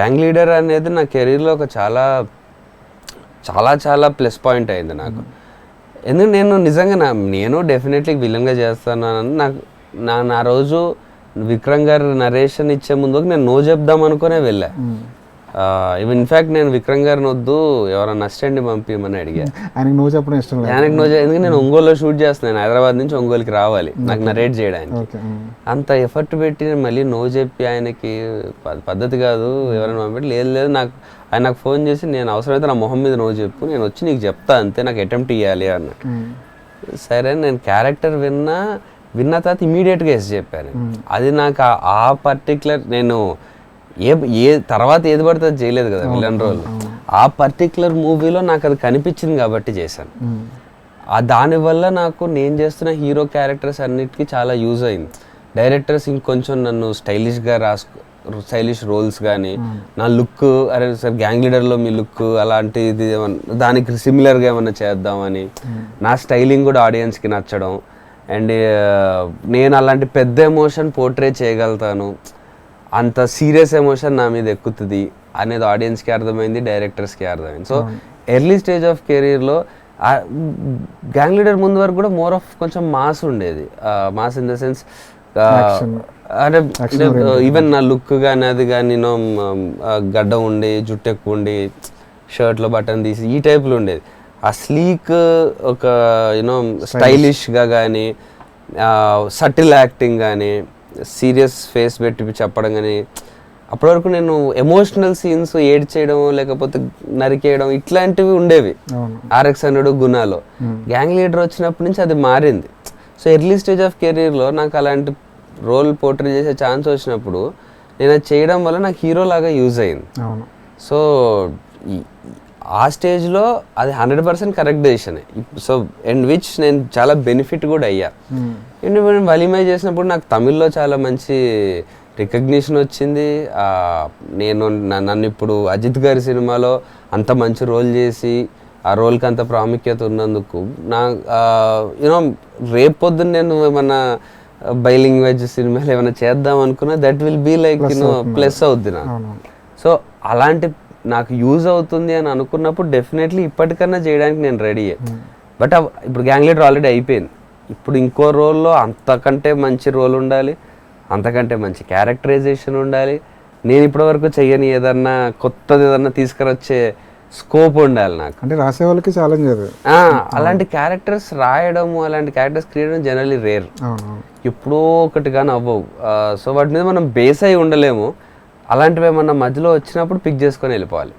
Gang leader అనేది నా కెరీర్లో ఒక చాలా చాలా చాలా ప్లస్ పాయింట్ అయింది నాకు. ఎందుకు నేను నిజంగా నా నేను డెఫినెట్లీ విలన్గా చేస్తానని నాకు నా నా రోజు విక్రమ్ గారు నరేషన్ ఇచ్చే ముందుకు నేను నో చెప్దాం అనుకునే వెళ్ళా. Hmm. ఇన్ఫ్యాక్ట్ నేను విక్రమ్ గారిని వద్దు ఎవరైనా అసిస్టెంట్ని పంపించమని అడిగా. ఆయనకి నువ్వు చెప్పడం ఇష్టం లేదు. ఆయనకు నో ఎందుకంటే నేను ఒంగోలులో షూట్ చేస్తున్నాను హైదరాబాద్ నుంచి ఒంగోలుకి రావాలి నాకు నరేట్ చేయడానికి. అంత ఎఫర్ట్ పెట్టి మళ్ళీ నో చెప్పి ఆయనకి పద్ధతి కాదు ఎవరైనా పంపెట్టి లేదు లేదు నాకు ఆయన నాకు ఫోన్ చేసి నేను అవసరమైతే నా మొహం మీద నో చెప్పు నేను వచ్చి నీకు చెప్తా అంతే నాకు అటెంప్ట్ ఇవ్వాలి అన్నట్టు. సరే నేను క్యారెక్టర్ విన్నా విన్న తర్వాత ఇమీడియట్గా ఎస్ చెప్పాను. అది నాకు ఆ- ఆ పర్టికులర్ నేను ఏ ఏ తర్వాత ఏది పడితే అది చేయలేదు కదా విలన్ రోల్. ఆ పర్టికులర్ మూవీలో నాకు అది కనిపించింది కాబట్టి చేశాను. ఆ దానివల్ల నాకు నేను చేస్తున్న హీరో క్యారెక్టర్స్ అన్నిటికీ చాలా యూజ్ అయింది. డైరెక్టర్స్ ఇంకొంచెం నన్ను స్టైలిష్గా రాసుకో స్టైలిష్ రోల్స్ కానీ నా లుక్ అరే సార్ గ్యాంగ్ లీడర్లో మీ లుక్ అలాంటిది ఏమన్నా దానికి సిమిలర్గా ఏమన్నా చేద్దామని నా స్టైలింగ్ కూడా ఆడియన్స్కి నచ్చడం అండ్ నేను అలాంటి పెద్ద ఎమోషన్ పోర్ట్రే చేయగలుగుతాను. అంత సీరియస్ ఎమోషన్ నా మీద ఎక్కుతుంది అనేది ఆడియన్స్కి అర్థమైంది డైరెక్టర్స్కి అర్థమైంది. సో ఎర్లీ స్టేజ్ ఆఫ్ కెరీర్లో గ్యాంగ్ లీడర్ ముందు వరకు కూడా మోర్ ఆఫ్ కొంచెం మాస్ ఉండేది. మాస్ ఇన్ ద సెన్స్ అంటే ఈవెన్ నా లుక్ కానీ అది కానీ నేను గడ్డ ఉండి జుట్టు ఎక్కువ ఉండి షర్ట్లో బటన్ తీసి ఈ టైప్లో ఉండేది. ఆ స్లీక్ ఒక యూనో స్టైలిష్గా కానీ సటిల్ యాక్టింగ్ కానీ సీరియస్ ఫేస్ పెట్టి చెప్పడం కానీ అప్పటి వరకు నేను ఎమోషనల్ సీన్స్ ఏడ్ చేయడం లేకపోతే నరికేయడం ఇట్లాంటివి ఉండేవి. ఆర్ఎక్స్ హండ్రెడ్ గుణాలో. గ్యాంగ్ లీడర్ వచ్చినప్పటి నుంచి అది మారింది. సో ఎర్లీ స్టేజ్ ఆఫ్ కెరీర్లో నాకు అలాంటి రోల్ పోర్ట్రే చేసే ఛాన్స్ వచ్చినప్పుడు నేను అది చేయడం వల్ల నాకు హీరో లాగా యూజ్ అయింది. సో ఆ స్టేజ్లో అది hundred percent correct decision so and which నేను చాలా బెనిఫిట్ కూడా అయ్యా. నేను వలిమై చేసినప్పుడు నాకు తమిళ్ళో చాలా మంచి రికగ్నిషన్ వచ్చింది. నేను న- నన్ను ఇప్పుడు అజిత్ గారి సినిమాలో అంత మంచి రోల్ చేసి ఆ రోల్కి అంత ప్రాముఖ్యత ఉన్నందుకు నా యూనో రేపు పొద్దున్న నేను ఏమన్నా బైలింగ్ వెజ్ సినిమాలు ఏమైనా చేద్దాం అనుకున్నా that will be like you know plus అవుద్ది అవును సో అలాంటి నాకు యూజ్ అవుతుంది అని అనుకున్నప్పుడు డెఫినెట్లీ ఇప్పటికన్నా చేయడానికి నేను రెడీ బట్ ఇప్పుడు గ్యాంగ్ లీడర్ ఆల్రెడీ అయిపోయింది. ఇప్పుడు ఇంకో రోల్లో అంతకంటే మంచి రోల్ ఉండాలి అంతకంటే మంచి క్యారెక్టరైజేషన్ ఉండాలి. నేను ఇప్పటివరకు చెయ్యని ఏదన్నా కొత్తది ఏదన్నా తీసుకురొచ్చే స్కోప్ ఉండాలి నాకు. అంటే రాసే వాళ్ళకి ఛాలెంజ్ అది. ఆ, అలాంటి క్యారెక్టర్స్ రాయడము అలాంటి క్యారెక్టర్స్ క్రియేట్ చేయడం జనరలీ రేర్ ఎప్పుడో ఒకటి కానీ అవ్వవు సో వాటి మీద మనం బేస్ అయి ఉండలేము. అలాంటివి ఏమన్నా మధ్యలో వచ్చినప్పుడు పిక్ చేసుకొని వెళ్ళిపోవాలి.